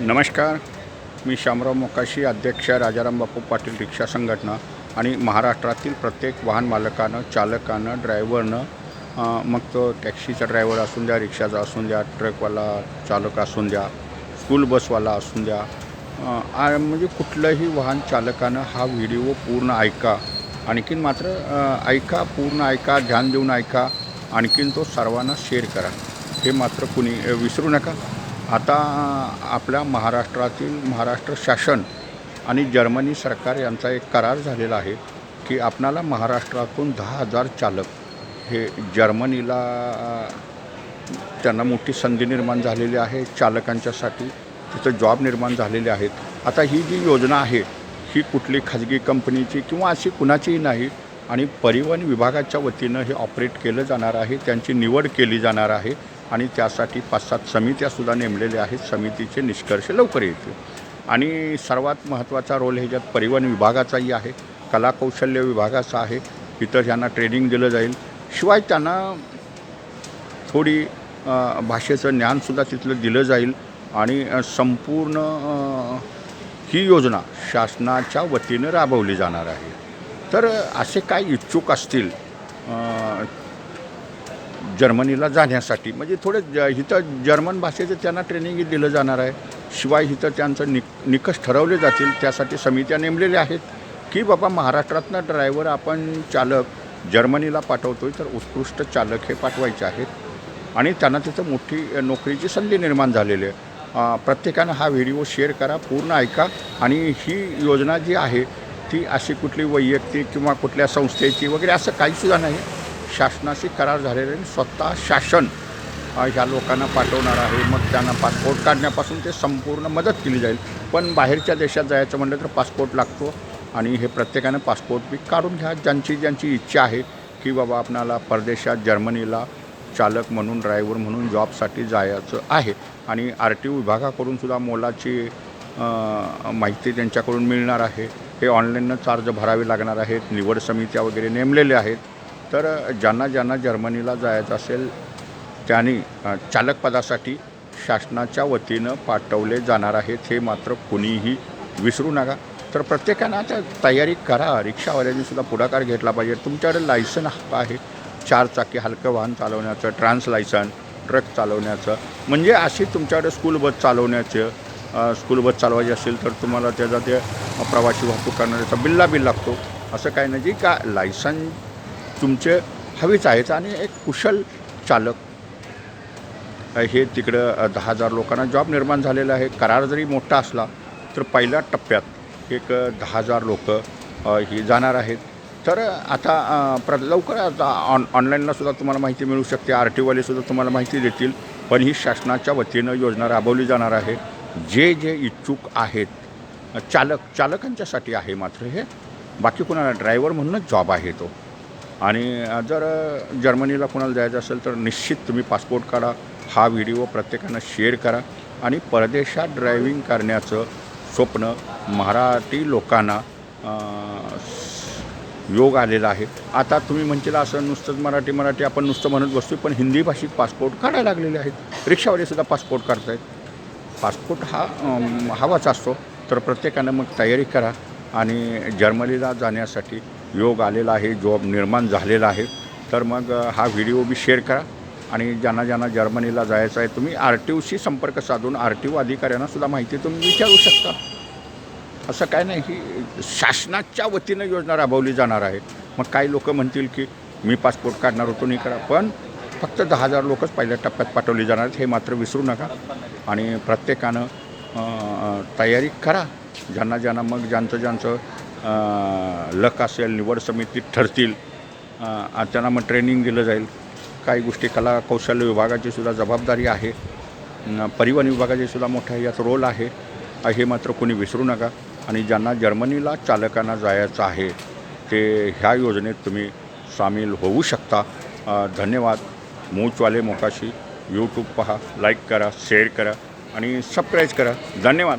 नमस्कार. मी शामराव मोकाशी अध्यक्ष राजाराम बापू पाटील रिक्षा संघटना आणि महाराष्ट्रातील प्रत्येक वाहन मालकानं चालकानं ड्रायव्हरनं मग तो टॅक्सीचा ड्रायव्हर असून द्या रिक्षाचा असून द्या ट्रकवाला चालक असून द्या स्कूल बसवाला असून द्या म्हणजे कुठलंही वाहन चालकानं हा व्हिडिओ पूर्ण ऐका. आणखीन मात्र ऐका पूर्ण ऐका ध्यान देऊन ऐका आणखीन तो सर्वांना शेअर करा. हे मात्र कुणी विसरू नका. आता आपल्या महाराष्ट्रातील महाराष्ट्र शासन आणि जर्मनी सरकार यांचा एक करार झालेला आहे की आपणाला महाराष्ट्रातून दहा हजार चालक हे जर्मनीला त्यांना मोठी संधी निर्माण झालेली आहे चालकांच्यासाठी तिथं जॉब निर्माण झालेले आहेत. आता ही जी योजना आहे ही कुठली खाजगी कंपनीची किंवा अशी कुणाचीही नाही आणि परिवहन विभागाच्या वतीनं हे ऑपरेट केलं जाणार आहे त्यांची निवड केली जाणार आहे आणि त्यासाठी पाच सात समित्यासुद्धा नेमलेल्या आहेत. समितीचे निष्कर्ष लवकर येतील. आणि सर्वात महत्त्वाचा रोल ह्याच्यात परिवहन विभागाचाही आहे कलाकौशल्य विभागाचा आहे इतर ह्यांना ट्रेनिंग दिलं जाईल. शिवाय त्यांना थोडी भाषेचं ज्ञानसुद्धा तिथलं दिलं जाईल. आणि संपूर्ण ही योजना शासनाच्या वतीनं राबवली जाणार आहे. तर असे काय इच्छुक असतील जर्मनीला जाण्यासाठी. म्हणजे थोडे ज इथं जर्मन भाषेचं त्यांना ट्रेनिंग दिलं जाणार आहे. शिवाय इथं त्यांचं निक निकष ठरवले जातील त्यासाठी समित्या नेमलेल्या आहेत की बाबा महाराष्ट्रातनं ड्रायव्हर आपण चालक जर्मनीला पाठवतो आहे तर उत्कृष्ट चालक हे पाठवायचे आहेत. आणि त्यांना तिथं मोठी नोकरीची संधी निर्माण झालेली आहे. प्रत्येकानं हा व्हिडिओ शेअर करा पूर्ण ऐका. आणि ही योजना जी आहे ती अशी कुठली वैयक्तिक किंवा कुठल्या संस्थेची वगैरे असं काहीसुद्धा नाही. शासनाशी करार झालेले स्वतः शासन ह्या लोकांना पाठवणार आहे. मग त्यांना पासपोर्ट काढण्यापासून ते संपूर्ण मदत केली जाईल. पण बाहेरच्या देशात जायचं म्हटलं तर पासपोर्ट लागतो आणि हे प्रत्येकानं पासपोर्ट बी काढून घ्या. ज्यांची ज्यांची इच्छा आहे की बाबा आपणाला परदेशात जर्मनीला चालक म्हणून ड्रायव्हर म्हणून जॉबसाठी जायचं आहे. आणि आर टी विभागाकडून सुद्धा मोलाची माहिती त्यांच्याकडून मिळणार आहे. हे ऑनलाईननं चार्ज भरावे लागणार आहेत. निवड समित्या वगैरे नेमलेल्या आहेत. तर ज्यांना ज्यांना जर्मनीला जायचं असेल त्यांनी चालकपदासाठी शासनाच्या वतीनं पाठवले जाणार आहेत हे मात्र कुणीही विसरू नका. तर प्रत्येकानं आता तयारी करा. रिक्षावाल्यांनी सुद्धा पुढाकार घेतला पाहिजे. तुमच्याकडे लायसन आहे. चार चाकी हलकं वाहन चालवण्याचं ट्रान्स लायसन ट्रक चालवण्याचं. म्हणजे अशी तुमच्याकडे स्कूल बस चालवण्याचं स्कूल बस चालवायची असेल तर तुम्हाला त्याचा ते प्रवासी वाहतूक करणाऱ्याचा बिल्ला बिल लागतो. असं काही नाही. जी का लायसन तुमचे हवीच आहेत आणि एक कुशल चालक. हे तिकडं दहा हजार लोकांना जॉब निर्माण झालेला आहे. करार जरी मोठा असला तर पहिल्या टप्प्यात एक दहा हजार लोक ही जाणार आहेत. तर आता प्र लवकर आता ऑन ऑनलाईनला सुद्धा तुम्हाला माहिती मिळू शकते. आर टी ओवालेसुद्धा तुम्हाला माहिती देतील. पण ही शासनाच्या वतीनं योजना राबवली जाणार आहे. जे जे इच्छुक आहेत चालक चालकांच्यासाठी आहे मात्र हे. बाकी कोणाला ड्रायव्हर म्हणूनच जॉब आहे तो. आणि जर जर्मनीला कोणाला जायचं असेल तर निश्चित तुम्ही पासपोर्ट काढा हा व्हिडिओ प्रत्येकानं शेअर करा आणि परदेशात ड्रायव्हिंग करण्याचं स्वप्न मराठी लोकांना योग आलेला आहे. आता तुम्ही म्हणतील असं नुसतंच मराठी मराठी आपण नुसतं म्हणत बसतो पण हिंदी भाषिक पासपोर्ट काढायला लागलेले आहेत. रिक्षावालेसुद्धा पासपोर्ट काढतायत. पासपोर्ट हा हवाच असतो तर प्रत्येकानं मग तयारी करा आणि जर्मनीला जाण्यासाठी योग आलेला आहे जॉब निर्माण झालेला आहे. तर मग हा व्हिडिओ बी शेअर करा. आणि ज्यांना ज्यांना जर्मनीला जायचं आहे तुम्ही आर टी ओशी संपर्क साधून आर टी ओ अधिकाऱ्यांना सुद्धा माहिती तुम्ही विचारू शकता. असं काय नाही की शासनाच्या वतीनं योजना राबवली जाणार आहे. मग काही लोक म्हणतील की मी पासपोर्ट काढणार होतो नाही करा पण फक्त दहा हजार लोकच पहिल्या टप्प्यात पाठवली जाणार आहेत हे मात्र विसरू नका. आणि प्रत्येकानं तयारी करा. ज्यांना ज्यांना मग ज्यांचं ज्यांचं लक असेल निवड समितीत ठरतील त्यांना मग ट्रेनिंग दिलं जाईल. काही गोष्टी कला कौशल्य विभागाची सुद्धा जबाबदारी आहे. परिवहन विभागाची सुद्धा मोठा यात रोल आहे. हे मात्र कोणी विसरू नका. आणि ज्यांना जर्मनीला चालकांना जायचं आहे ते ह्या योजनेत तुम्ही सामील होऊ शकता. धन्यवाद. मूचवाले मोकाशी. यूट्यूब पहा लाईक करा शेअर करा आणि सबस्क्राईब करा. धन्यवाद.